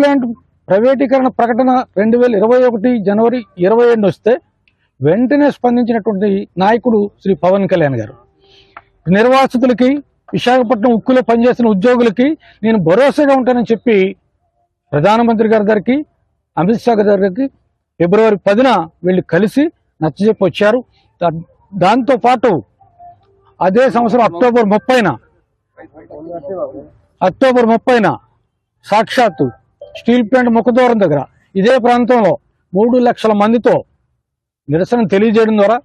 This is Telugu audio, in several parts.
ప్లాంట్ ప్రైవేటీకరణ ప్రకటన రెండు వేల ఇరవై ఒకటి జనవరి ఇరవై ఏడు వస్తే వెంటనే స్పందించినటువంటి నాయకుడు శ్రీ పవన్ కళ్యాణ్ గారు. నిర్వాసితులకి విశాఖపట్నం ఉక్కులో పనిచేసిన ఉద్యోగులకి నేను భరోసాగా ఉంటానని చెప్పి ప్రధానమంత్రి గారి దగ్గరికి అమిత్ షా గారి దగ్గరికి ఫిబ్రవరి పదిన వీళ్ళు కలిసి నచ్చజెప్పి వచ్చారు. దా- అదే సంవత్సరం అక్టోబర్ ముప్పైన అక్టోబర్ ముప్పైన సాక్షాత్తు స్టీల్ ప్లాంట్ ముఖద్వారం దగ్గర. ఇదే ప్రాంతంలో మూడు లక్షల మందితో నిరసన తెలియజేయడం ద్వారా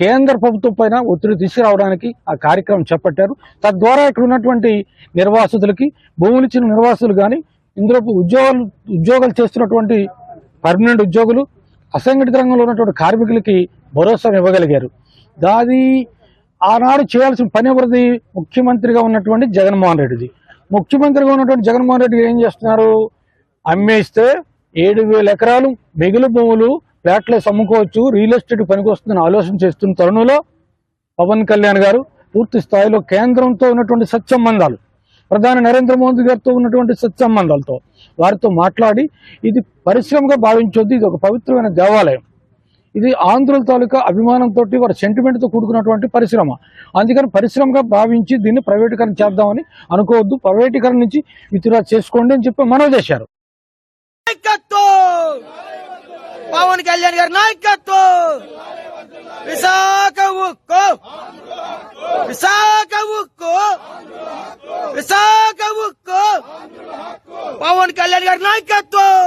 కేంద్ర ప్రభుత్వం పైన ఒత్తిడి తీసుకురావడానికి ఆ కార్యక్రమం చేపట్టారు. తద్వారా ఇక్కడ ఉన్నటువంటి నిర్వాసితులకి భూములు ఇచ్చిన నిర్వాసితులు కానీ ఇందులో ఉద్యోగాలు ఉద్యోగాలు చేస్తున్నటువంటి పర్మనెంట్ ఉద్యోగులు అసంఘటిత రంగంలో ఉన్నటువంటి కార్మికులకి భరోసా ఇవ్వగలిగారు. దాది ఆనాడు చేయాల్సిన పని ఎవరిది? ముఖ్యమంత్రిగా ఉన్నటువంటి జగన్మోహన్ రెడ్డిది. ముఖ్యమంత్రిగా ఉన్నటువంటి జగన్మోహన్ రెడ్డి ఏం చేస్తున్నారు? అమ్మేస్తే ఏడు వేల ఎకరాలు మిగులు భూములు ఫ్లాట్లేసి అమ్ముకోవచ్చు రియల్ ఎస్టేట్ పనికొస్తుందని ఆలోచన చేస్తున్న తరుణంలో పవన్ కళ్యాణ్ గారు పూర్తి స్థాయిలో కేంద్రంతో ఉన్నటువంటి సత్సంబంధాలు ప్రధాని నరేంద్ర మోదీ గారితో ఉన్నటువంటి సత్సంబంధాలతో వారితో మాట్లాడి ఇది పరిశ్రమగా భావించొద్దు ఇది ఒక పవిత్రమైన దేవాలయం. ఇది ఆంధ్రుల తాలూకా అభిమానంతో వారి సెంటిమెంట్తో కూడుకున్నటువంటి పరిశ్రమ. అందుకని పరిశ్రమగా భావించి దీన్ని ప్రైవేటీకరణ చేద్దామని అనుకోవద్దు. ప్రైవేటీకరణ నుంచి విత్డ్రా చేసుకోండి అని చెప్పి మనవి చేశారు నాయకత్వం పవన్ కళ్యాణ్ గారి నాయకత్వం. విశాఖ ఉక్కు విశాఖ ఉక్కు విశాఖ ఉక్కు పవన్ కళ్యాణ్ గారి నాయకత్వం.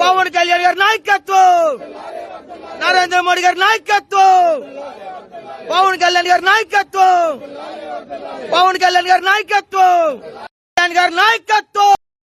పవన్ కళ్యాణ్ గారి నాయకత్వం. నరేంద్ర మోడీ గారి నాయకత్వం. పవన్ కళ్యాణ్ గారి నాయకత్వం. పవన్ కళ్యాణ్ గారి నాయకత్వం. కళ్యాణ్ గారి నాయకత్వం.